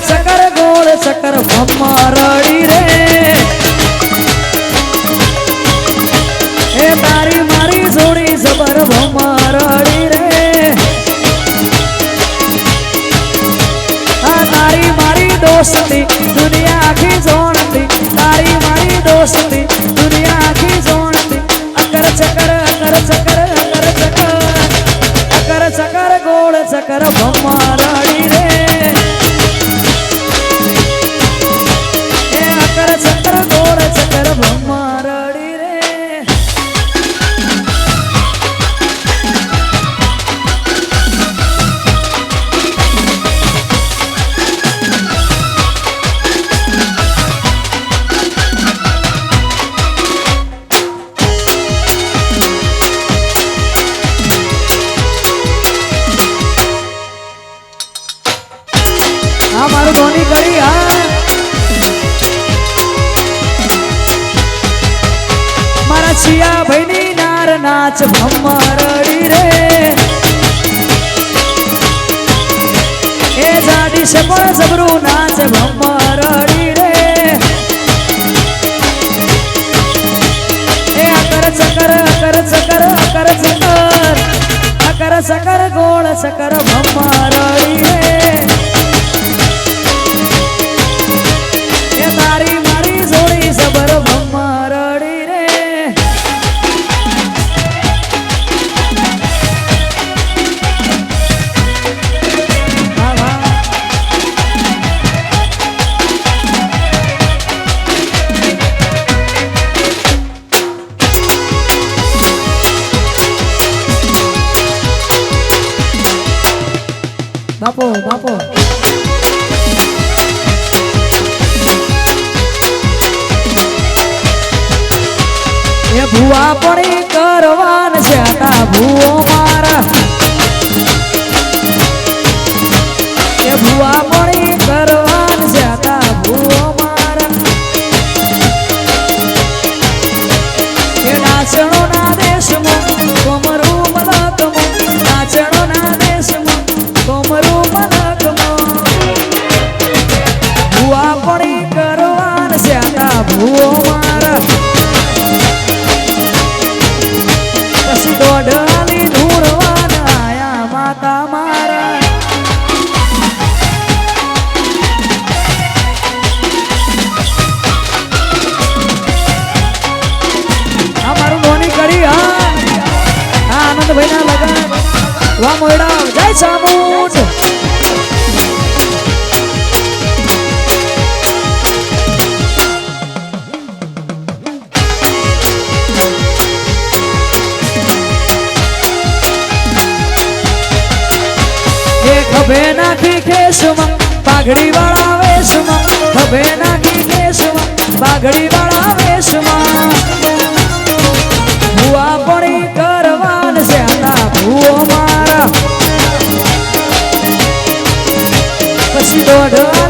ચકર ગોળ ચકર મમ્મા રડી રે. शिया बहिणी नार नाच भम्मरळी रे. हे जाडी शपळ सबरू नाच भम्मरळी रे. हे अकर चकर अकर चकर अकर चकर अकर सकर गोळ सकर भम्मरळी रे. પડી કરવાન છે તા ભુવો મારા. એ ભુવા પડી કરવાન છે તા ભુવો મારા. એ નાચણો ના દેશમાં કોમરું નાખી કેસમાં પાઘડી વાળા વેશમાં ખભે નાખી કેસમાં પાઘડી વાળા વેશમાં. ભુવા પડી કરવાન છે આના ભુવો મારા. પછી દોઢાલી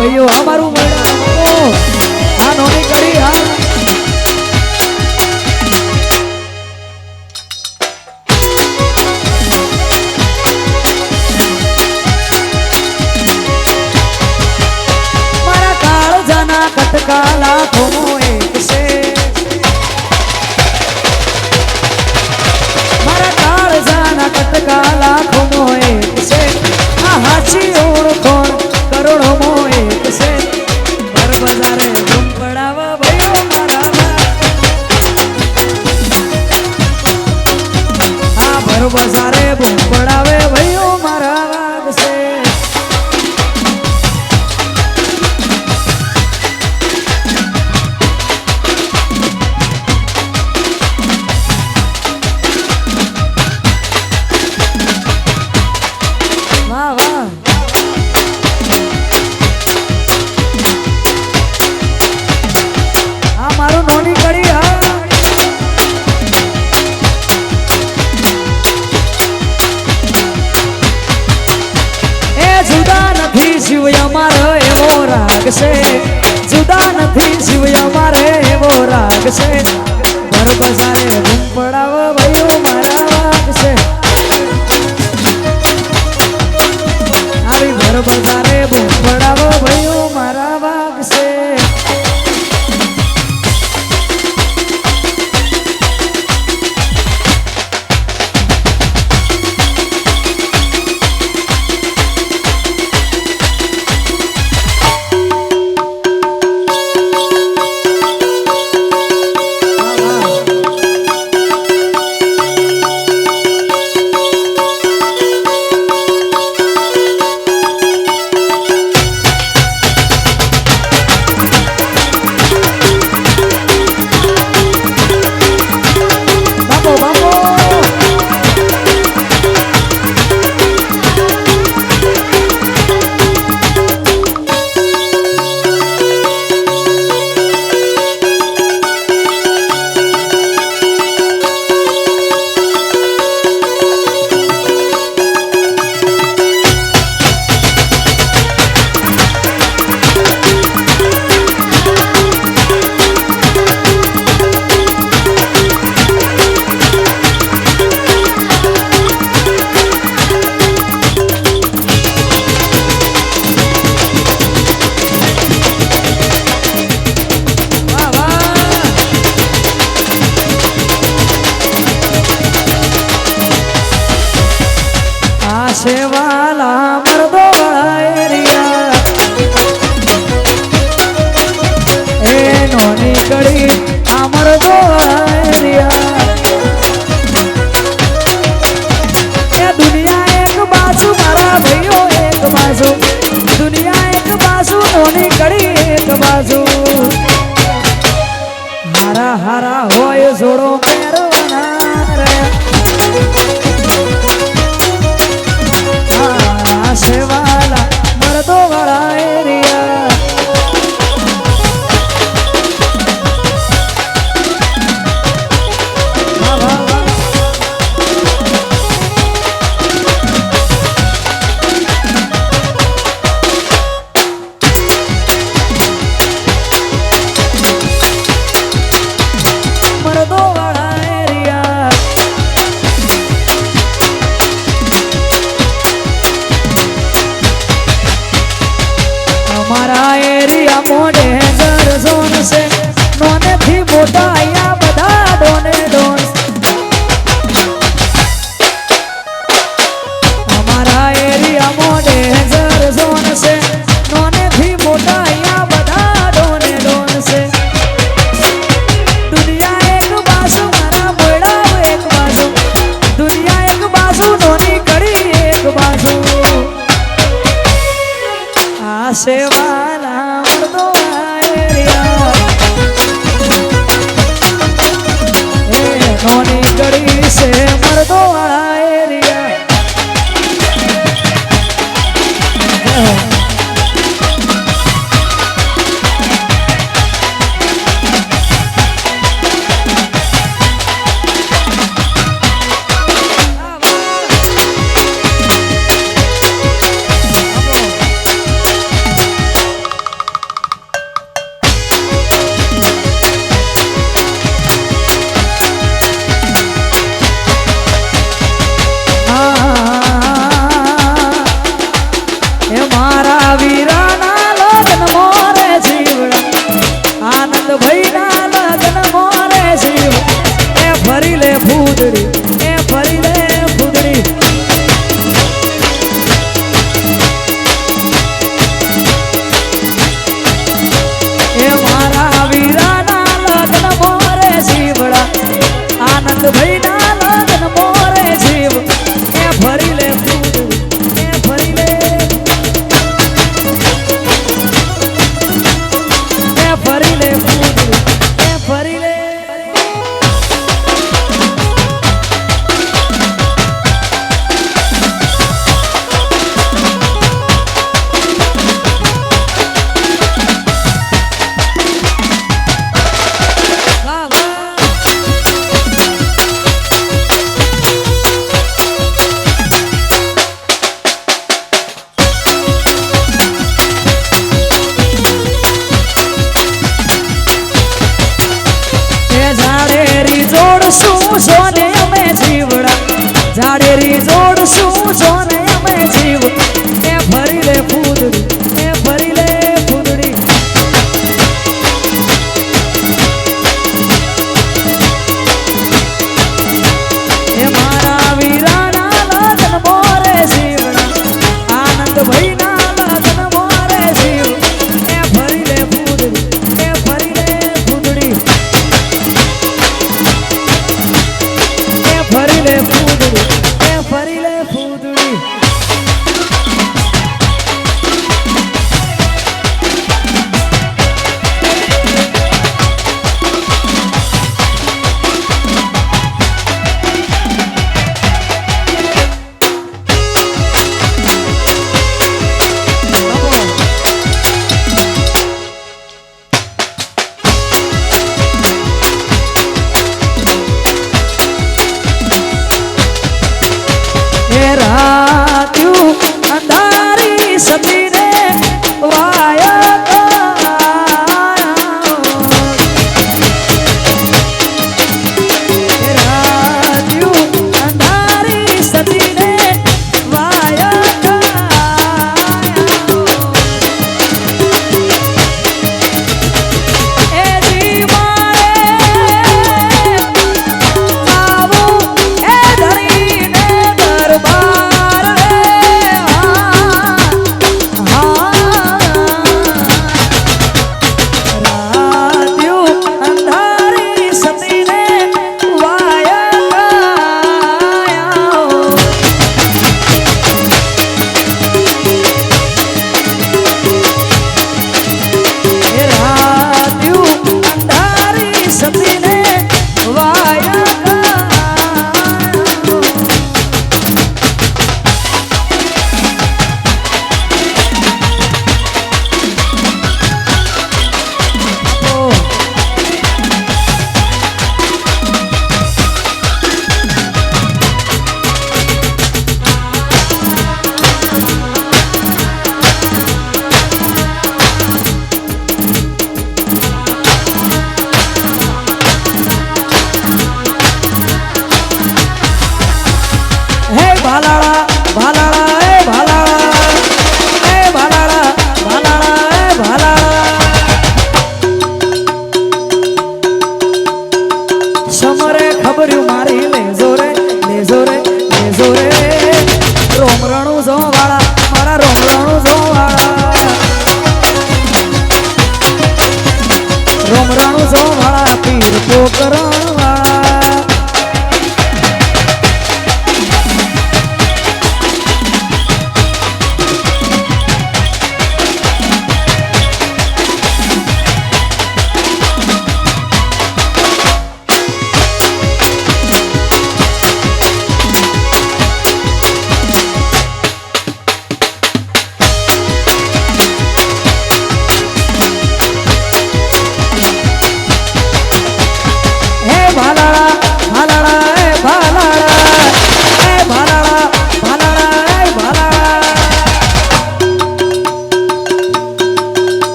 ભાઈઓ અમારું મળ્યા பாட்டு